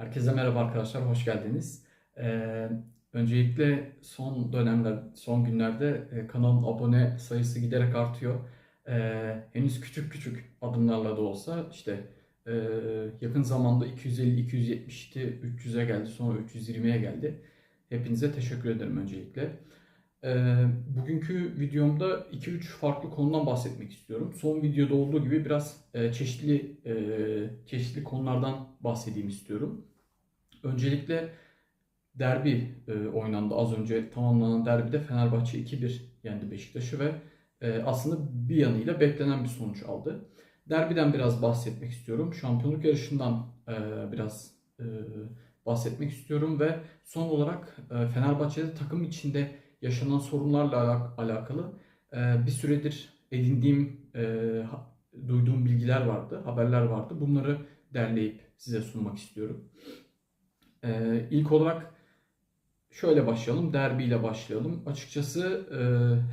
Herkese merhaba arkadaşlar, hoş geldiniz. Ee, öncelikle son dönemler, son günlerde e, kanalın abone sayısı giderek artıyor. Ee, henüz küçük küçük adımlarla da olsa işte e, yakın zamanda 250-270'ti, 300'e geldi, sonra 320'ye geldi. Hepinize teşekkür ederim öncelikle. Ee, bugünkü videomda 2-3 farklı konudan bahsetmek istiyorum. Son videoda olduğu gibi biraz e, çeşitli e, çeşitli konulardan bahsedeyim istiyorum. Öncelikle derbi e, oynandı. Az önce tamamlanan derbide Fenerbahçe 2-1 yendi Beşiktaş'ı ve e, aslında bir yanıyla beklenen bir sonuç aldı. Derbiden biraz bahsetmek istiyorum. Şampiyonluk yarışından e, biraz e, bahsetmek istiyorum ve son olarak e, Fenerbahçe'de takım içinde yaşanan sorunlarla alak- alakalı e, bir süredir edindiğim, e, duyduğum bilgiler vardı, haberler vardı. Bunları derleyip size sunmak istiyorum. E, ilk olarak şöyle başlayalım, derbiyle başlayalım. Açıkçası e,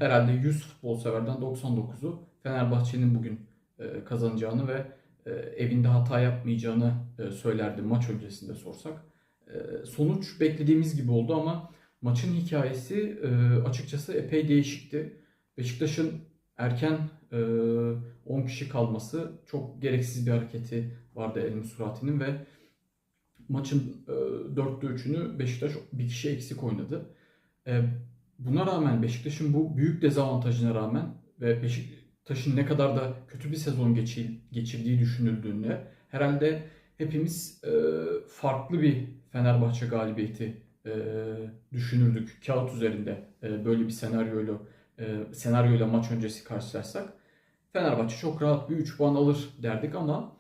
herhalde 100 futbol severden 99'u Fenerbahçe'nin bugün e, kazanacağını ve e, evinde hata yapmayacağını e, söylerdi maç öncesinde sorsak. E, sonuç beklediğimiz gibi oldu ama Maçın hikayesi e, açıkçası epey değişikti. Beşiktaş'ın erken e, 10 kişi kalması çok gereksiz bir hareketi vardı El Musrati'nin ve maçın e, 4'te 3'ünü Beşiktaş bir kişi eksik oynadı. E, buna rağmen Beşiktaş'ın bu büyük dezavantajına rağmen ve Beşiktaş'ın ne kadar da kötü bir sezon geçir, geçirdiği düşünüldüğünde herhalde hepimiz e, farklı bir Fenerbahçe galibiyeti e, düşünürdük kağıt üzerinde böyle bir senaryoyla e, senaryoyla maç öncesi karşılaşsak Fenerbahçe çok rahat bir 3 puan alır derdik ama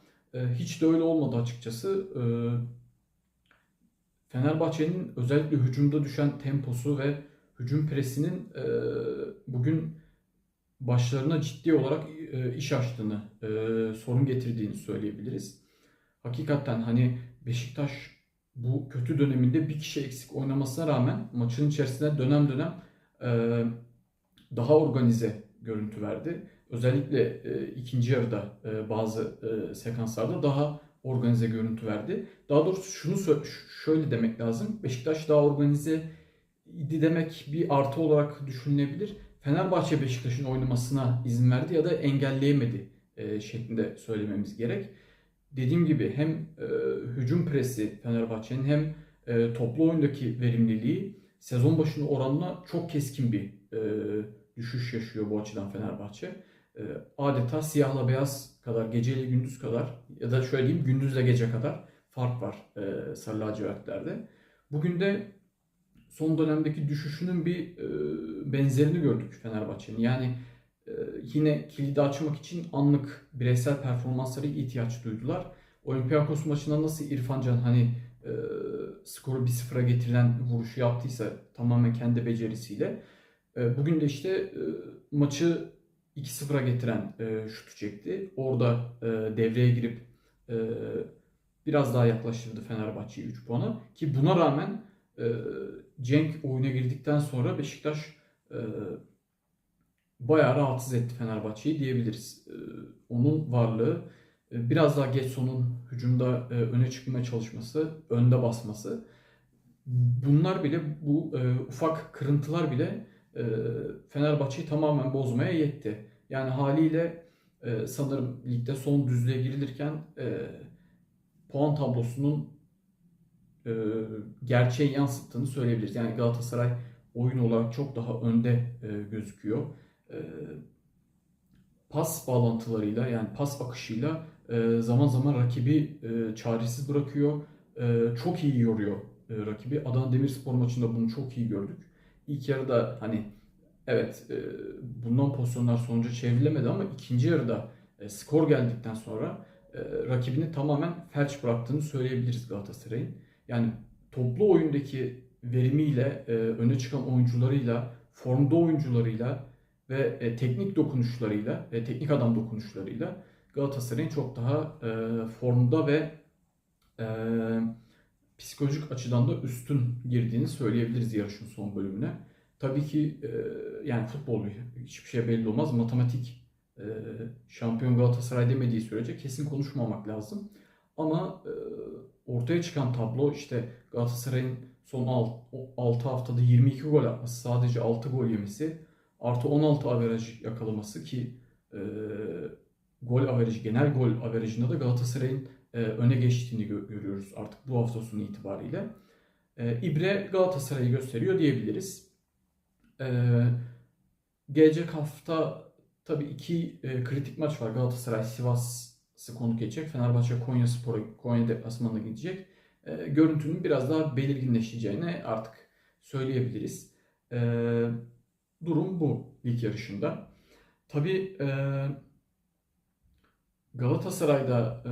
hiç de öyle olmadı açıkçası. Fenerbahçe'nin özellikle hücumda düşen temposu ve hücum presinin e, bugün başlarına ciddi olarak e, iş açtığını, e, sorun getirdiğini söyleyebiliriz. Hakikaten hani Beşiktaş bu kötü döneminde bir kişi eksik oynamasına rağmen maçın içerisinde dönem dönem e, daha organize görüntü verdi. Özellikle e, ikinci yarıda e, bazı e, sekanslarda daha organize görüntü verdi. Daha doğrusu şunu şöyle demek lazım. Beşiktaş daha organize idi demek bir artı olarak düşünülebilir. Fenerbahçe Beşiktaş'ın oynamasına izin verdi ya da engelleyemedi e, şeklinde söylememiz gerek dediğim gibi hem e, hücum presi Fenerbahçe'nin hem e, toplu oyundaki verimliliği sezon başına oranla çok keskin bir e, düşüş yaşıyor bu açıdan Fenerbahçe. E, adeta siyahla beyaz kadar, geceyle gündüz kadar ya da şöyle diyeyim gündüzle gece kadar fark var e, sarı lacivertlerde. Bugün de son dönemdeki düşüşünün bir e, benzerini gördük Fenerbahçe'nin. Yani ee, yine kilidi açmak için anlık bireysel performanslara ihtiyaç duydular. Olympiakos maçında nasıl İrfan Can hani e, skoru 1-0'a getirilen vuruşu yaptıysa tamamen kendi becerisiyle e, bugün de işte e, maçı 2-0'a getiren e, şutu çekti. Orada e, devreye girip e, biraz daha yaklaştırdı Fenerbahçe'yi 3 puana ki buna rağmen e, Cenk oyuna girdikten sonra Beşiktaş e, bayağı rahatsız etti Fenerbahçe'yi diyebiliriz. Ee, onun varlığı e, biraz daha Getson'un hücumda e, öne çıkmaya çalışması, önde basması. Bunlar bile bu e, ufak kırıntılar bile Fenerbahçe'yi tamamen bozmaya yetti. Yani haliyle sanırım ligde son düzlüğe girilirken puan tablosunun gerçeği yansıttığını söyleyebiliriz. Yani Galatasaray oyun olarak çok daha önde gözüküyor e, pas bağlantılarıyla yani pas akışıyla e, zaman zaman rakibi e, çaresiz bırakıyor. Çok iyi yoruyor rakibi. Adana Demirspor maçında bunu çok iyi gördük. İlk yarıda hani evet bundan pozisyonlar sonuca çevrilemedi ama ikinci yarıda skor geldikten sonra rakibini tamamen felç bıraktığını söyleyebiliriz Galatasaray'ın. Yani toplu oyundaki verimiyle, öne çıkan oyuncularıyla, formda oyuncularıyla ve e, teknik dokunuşlarıyla, e, teknik adam dokunuşlarıyla Galatasaray'ın çok daha e, formda ve e, psikolojik açıdan da üstün girdiğini söyleyebiliriz yarışın son bölümüne. Tabii ki e, yani futbol hiçbir şey belli olmaz. Matematik e, şampiyon Galatasaray demediği sürece kesin konuşmamak lazım. Ama e, ortaya çıkan tablo işte Galatasaray'ın son 6 haftada 22 gol atması, sadece 6 gol yemesi, artı 16 averaj yakalaması ki e, gol averajı, genel gol averajında da Galatasaray'ın öne geçtiğini gö- görüyoruz artık bu hafta sonu itibariyle. E, İbre Galatasaray'ı gösteriyor diyebiliriz. E, gelecek hafta tabii iki e, kritik maç var. Galatasaray Sivas'ı konuk edecek. Fenerbahçe Konya Spor'a Konya deplasmanına gidecek. E, görüntünün biraz daha belirginleşeceğini artık söyleyebiliriz. E, durum bu lig yarışında. Tabii e, Galatasaray'da e,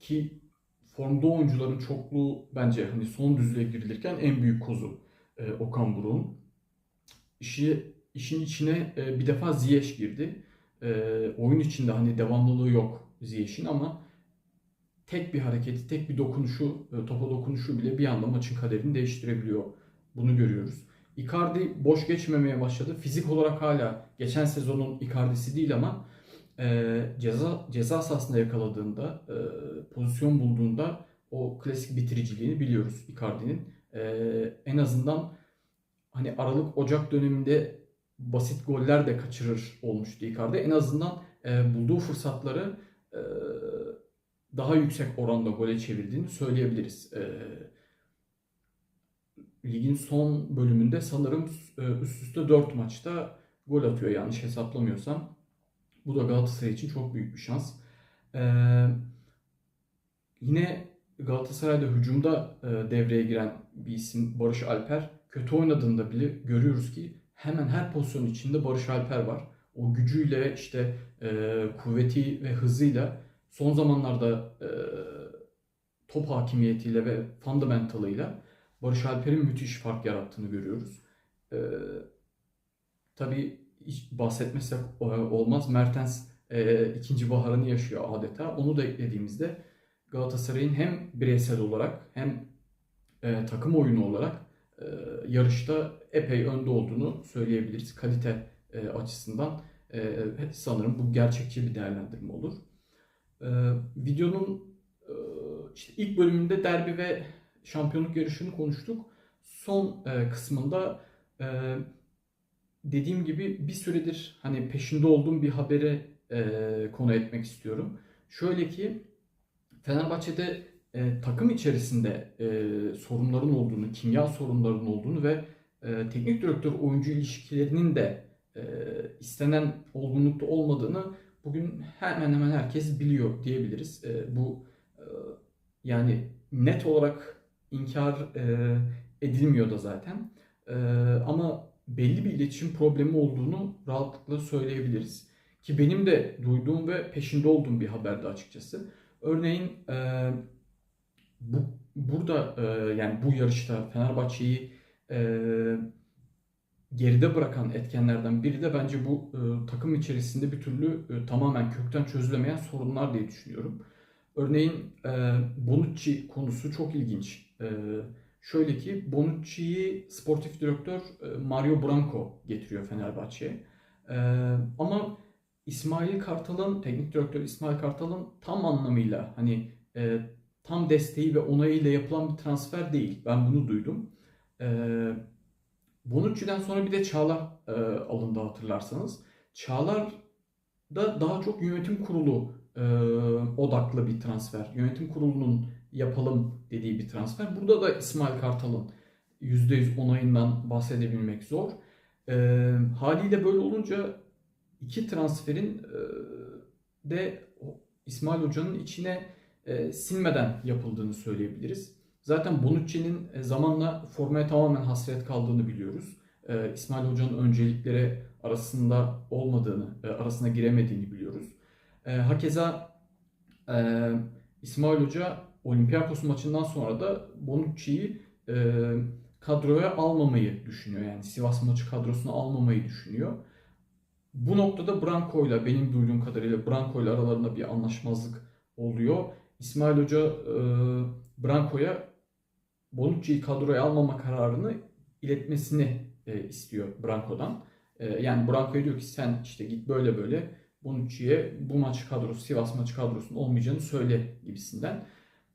ki formda oyuncuların çokluğu bence hani son düzlüğe girilirken en büyük kozu e, Okan Buruk'un. İşi, işin içine e, bir defa Ziyech girdi. E, oyun içinde hani devamlılığı yok Ziyech'in ama tek bir hareketi, tek bir dokunuşu, e, topa dokunuşu bile bir anda maçın kaderini değiştirebiliyor. Bunu görüyoruz. Icardi boş geçmemeye başladı. Fizik olarak hala geçen sezonun Icardi'si değil ama e, ceza ceza sahasında yakaladığında, e, pozisyon bulduğunda o klasik bitiriciliğini biliyoruz Icardi'nin. E, en azından hani Aralık Ocak döneminde basit goller de kaçırır olmuştu Icardi. En azından e, bulduğu fırsatları e, daha yüksek oranda gole çevirdiğini söyleyebiliriz. E, ligin son bölümünde sanırım e, üst üste 4 maçta gol atıyor yanlış hesaplamıyorsam. Bu da Galatasaray için çok büyük bir şans. Ee, yine Galatasaray'da hücumda e, devreye giren bir isim Barış Alper. Kötü oynadığında bile görüyoruz ki hemen her pozisyon içinde Barış Alper var. O gücüyle işte e, kuvveti ve hızıyla son zamanlarda e, top hakimiyetiyle ve fundamentalıyla Barış Alper'in müthiş fark yarattığını görüyoruz. E, tabii hiç bahsetmesek e, olmaz. Mertens e, ikinci baharını yaşıyor adeta. Onu da eklediğimizde Galatasaray'ın hem bireysel olarak hem e, takım oyunu olarak e, yarışta epey önde olduğunu söyleyebiliriz. Kalite e, açısından e, sanırım bu gerçekçi bir değerlendirme olur. E, videonun e, işte ilk bölümünde derbi ve şampiyonluk yarışını konuştuk. Son e, kısmında e, dediğim gibi bir süredir hani peşinde olduğum bir habere e, konu etmek istiyorum. Şöyle ki Fenerbahçe'de e, takım içerisinde e, sorunların olduğunu, kimya sorunlarının olduğunu ve e, teknik direktör oyuncu ilişkilerinin de e, istenen olgunlukta olmadığını bugün hemen hemen herkes biliyor diyebiliriz. E, bu e, yani net olarak inkar e, edilmiyor da zaten. E, ama belli bir iletişim problemi olduğunu rahatlıkla söyleyebiliriz. Ki benim de duyduğum ve peşinde olduğum bir haberdi açıkçası. Örneğin e, bu burada e, yani bu yarışta Fenerbahçe'yi e, geride bırakan etkenlerden biri de bence bu e, takım içerisinde bir türlü e, tamamen kökten çözülemeyen sorunlar diye düşünüyorum. Örneğin e, Bonucci konusu çok ilginç. E, Şöyle ki Bonucci'yi sportif direktör e, Mario Branco getiriyor Fenerbahçe'ye. E, ama İsmail Kartal'ın, teknik direktör İsmail Kartal'ın tam anlamıyla hani e, tam desteği ve onayıyla yapılan bir transfer değil. Ben bunu duydum. Bonucci'den sonra bir de Çağlar alındı hatırlarsanız. Çağlar da daha çok yönetim kurulu odaklı bir transfer. Yönetim kurulunun yapalım dediği bir transfer. Burada da İsmail Kartal'ın %100 onayından bahsedebilmek zor. E, haliyle böyle olunca iki transferin e, de İsmail Hoca'nın içine e, sinmeden yapıldığını söyleyebiliriz. Zaten Bonucci'nin e, zamanla formaya tamamen hasret kaldığını biliyoruz. E, İsmail Hoca'nın öncelikleri arasında olmadığını, e, arasına giremediğini biliyoruz. E, hakeza e, İsmail Hoca Olympiakos maçından sonra da Bonucci'yi e, kadroya almamayı düşünüyor. Yani Sivas maçı kadrosuna almamayı düşünüyor. Bu noktada Branco ile benim duyduğum kadarıyla Branco ile aralarında bir anlaşmazlık oluyor. İsmail Hoca e, Branco'ya Bonucci'yi kadroya almama kararını iletmesini e, istiyor Branco'dan. E, yani Branco'ya diyor ki sen işte git böyle böyle Bonucci'ye bu maç kadrosu Sivas maçı kadrosunun olmayacağını söyle gibisinden.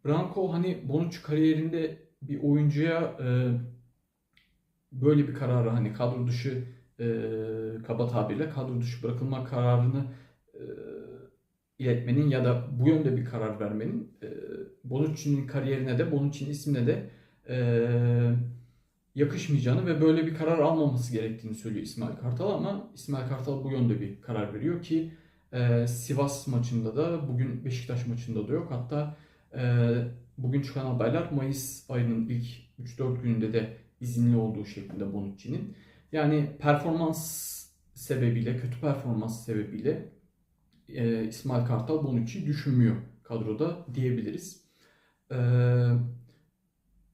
Branko hani Bonucci kariyerinde bir oyuncuya e, böyle bir kararı hani kadro dışı e, kaba tabirle kadro dışı bırakılma kararını e, iletmenin ya da bu yönde bir karar vermenin e, Bonucci'nin kariyerine de Bonucci'nin ismine de e, yakışmayacağını ve böyle bir karar almaması gerektiğini söylüyor İsmail Kartal ama İsmail Kartal bu yönde bir karar veriyor ki e, Sivas maçında da bugün Beşiktaş maçında da yok. Hatta bugün çıkan haberler Mayıs ayının ilk 3-4 gününde de izinli olduğu şeklinde Bonucci'nin. Yani performans sebebiyle, kötü performans sebebiyle e, İsmail Kartal Bonucci düşünmüyor kadroda diyebiliriz. E,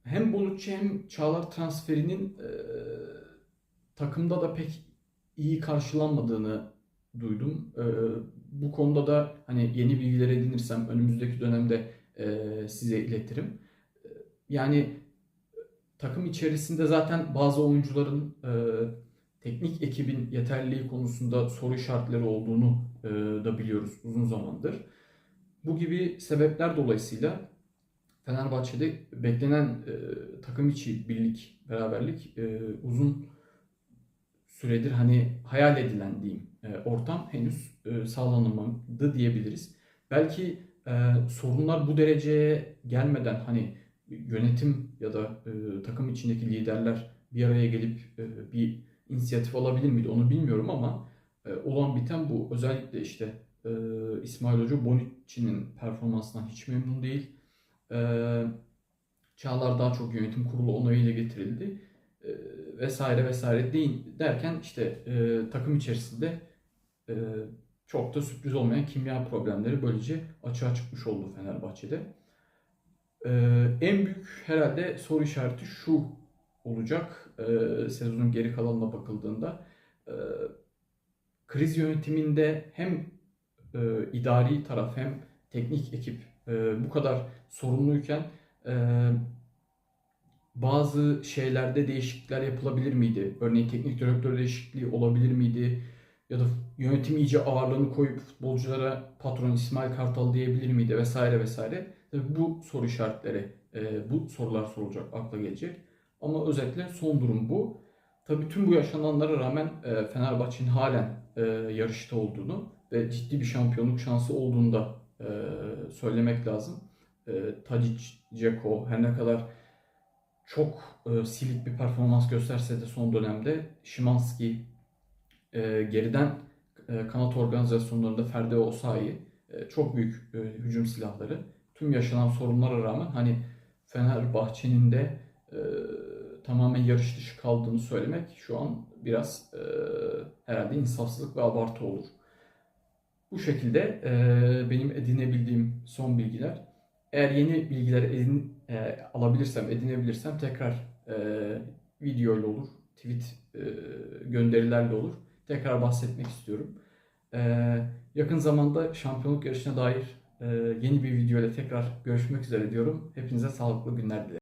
hem Bonucci hem Çağlar transferinin e, takımda da pek iyi karşılanmadığını duydum. E, bu konuda da hani yeni bilgiler edinirsem önümüzdeki dönemde size iletirim. E, yani takım içerisinde zaten bazı oyuncuların e, teknik ekibin yeterliliği konusunda soru işaretleri olduğunu e, da biliyoruz uzun zamandır. Bu gibi sebepler dolayısıyla Fenerbahçe'de beklenen e, takım içi birlik, beraberlik e, uzun süredir hani hayal edilen diyeyim e, ortam henüz e, sağlanamadı diyebiliriz. Belki e, sorunlar bu dereceye gelmeden hani yönetim ya da e, takım içindeki liderler bir araya gelip e, bir inisiyatif alabilir miydi onu bilmiyorum ama e, olan biten bu. Özellikle işte e, İsmail Hoca Bonucci'nin performansından hiç memnun değil. E, Çağlar daha çok yönetim kurulu onayıyla getirildi e, vesaire vesaire değil derken işte e, takım içerisinde e, çok da sürpriz olmayan kimya problemleri böylece açığa çıkmış oldu Fenerbahçe'de. E, en büyük herhalde soru işareti şu olacak e, sezonun geri kalanına bakıldığında. E, kriz yönetiminde hem e, idari taraf hem teknik ekip e, bu kadar sorumluyken e, bazı şeylerde değişiklikler yapılabilir miydi? Örneğin teknik direktör değişikliği olabilir miydi? Ya da yönetim iyice ağırlığını koyup futbolculara patron İsmail Kartal diyebilir miydi? Vesaire vesaire. Tabii bu soru işaretleri, e, bu sorular sorulacak, akla gelecek. Ama özetle son durum bu. Tabii tüm bu yaşananlara rağmen e, Fenerbahçe'nin halen e, yarışta olduğunu ve ciddi bir şampiyonluk şansı olduğunu da söylemek lazım. Tadic, Ceko her ne kadar çok silik bir performans gösterse de son dönemde Şimanski e, geriden e, kanat organizasyonlarında Ferdi Osayi e, çok büyük e, hücum silahları. Tüm yaşanan sorunlara rağmen hani Fenerbahçe'nin de e, tamamen yarış dışı kaldığını söylemek şu an biraz e, herhalde insafsızlık ve abartı olur. Bu şekilde e, benim edinebildiğim son bilgiler. Eğer yeni bilgiler edin, e, alabilirsem, edinebilirsem tekrar e, video ile olur, tweet e, gönderilerle olur. Tekrar bahsetmek istiyorum. E, yakın zamanda şampiyonluk yarışına dair e, yeni bir video ile tekrar görüşmek üzere diyorum. Hepinize sağlıklı günler dilerim.